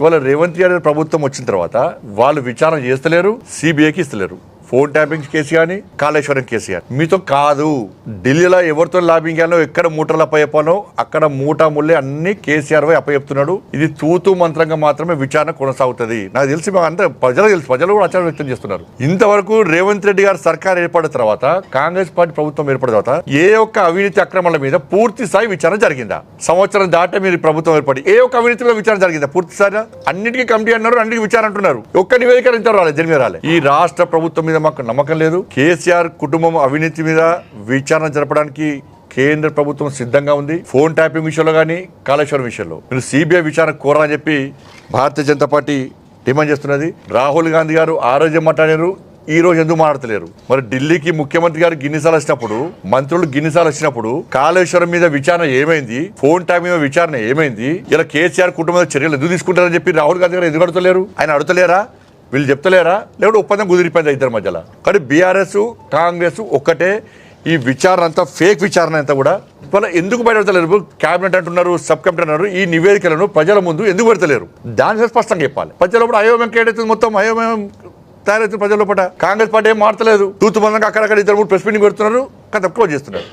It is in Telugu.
ఇవాళ రేవంత్ రెడ్డి ప్రభుత్వం వచ్చిన తర్వాత వాళ్ళు విచారణ చేస్తలేరు సిబిఐకి ఇస్తలేరు. ఫోన్ ట్యాపింగ్ కేసు కానీ కాళేశ్వరం కేసు కానీ. మీతో కాదు. ఢిల్లీలో ఎవరితో లాబింగ్ చేయాలో ఎక్కడ మూటలు అప్పచెప్పాలో అక్కడ మూటా ముళ్ళే అన్ని కేసీఆర్ వై అప్పయెప్తున్నాడు. ఇది తూతు మంత్రంగా మాత్రమే విచారణ కొనసాగుతుంది. నాకు తెలిసి మా అంతా ప్రజలకు తెలుసు ప్రజలు కూడా ఆచారం వ్యక్తం చేస్తున్నారు. ఇంతవరకు రేవంత్ రెడ్డి గారు సర్కార్ ఏర్పడిన తర్వాత కాంగ్రెస్ పార్టీ ప్రభుత్వం ఏర్పడిన తర్వాత ఏ ఒక్క అవినీతి అక్రమాల మీద పూర్తి స్థాయి విచారణ జరిగిందా? సంవత్సరం దాటే మీరు ప్రభుత్వం ఏర్పడి ఏ ఒక్క అవినీతి మీద విచారణ జరిగిందా? పూర్తి స్థాయి అన్నిటికీ కమిటీ అన్నారు అన్నిటికీ విచారణ అంటున్నారు ఒక్క నివేదిక ఇంత రాలేదు? దీని రాలేదు ఈ రాష్ట్ర ప్రభుత్వం మీద మాకు నమ్మకం లేదు. కేసీఆర్ కుటుంబం అవినీతి మీద విచారణ జరపడానికి కేంద్ర ప్రభుత్వం సిద్ధంగా ఉంది. ఫోన్ ట్యాపింగ్ విషయంలో కానీ కాళేశ్వరం విషయంలో. మీరు సిబిఐ విచారణ కోరాలని చెప్పి భారతీయ జనతా పార్టీ డిమాండ్ చేస్తున్నది. రాహుల్ గాంధీ గారు ఆ రోజే మాట్లాడారు. ఈ రోజు ఎందుకు మాట్లాడలేరు మరి ఢిల్లీకి ముఖ్యమంత్రి గారు గిన్నిసార్లు వచ్చినప్పుడు మంత్రులు గిన్నిసార్లు వచ్చినప్పుడు కాళేశ్వరం మీద విచారణ ఏమైంది? ఫోన్ ట్యాప్ మీద విచారణ ఏమైంది? ఇలా కేసీఆర్ కుటుంబం చర్యలు ఎందుకు తీసుకుంటారని చెప్పి రాహుల్ గాంధీ గారు ఎందుకు అడుగుతలేరు? ఆయన అడుగుతలేరా? వీళ్ళు చెప్తలేరా? లేకుంటే ఒప్పందం కుదిరిపోయింది ఇద్దరి మధ్యలో? కానీ బీఆర్ఎస్ కాంగ్రెస్ ఒక్కటే ఈ విచారణ అంతా ఫేక్ విచారణ అంతా కూడా వాళ్ళ ఎందుకు బయటపెడతలేరు? క్యాబినెట్ అంటున్నారు సబ్ కమిటీ అంటున్నారు ఈ నివేదికలను ప్రజల ముందు ఎందుకు పెడతలేరు? దాని స్పష్టంగా చెప్పాలి. ప్రజలు కూడా అయోమయం కేడైతుంది మొత్తం అయోమయం తయారైతుంది ప్రజల లోపల. కాంగ్రెస్ పార్టీ ఏం మారతలేదు తూతు అక్కడక్కడ ఇద్దరు మూడు ప్రెస్ మీటింగ్ పెడుతున్నారు కథ క్లోజ్ చేస్తున్నారు.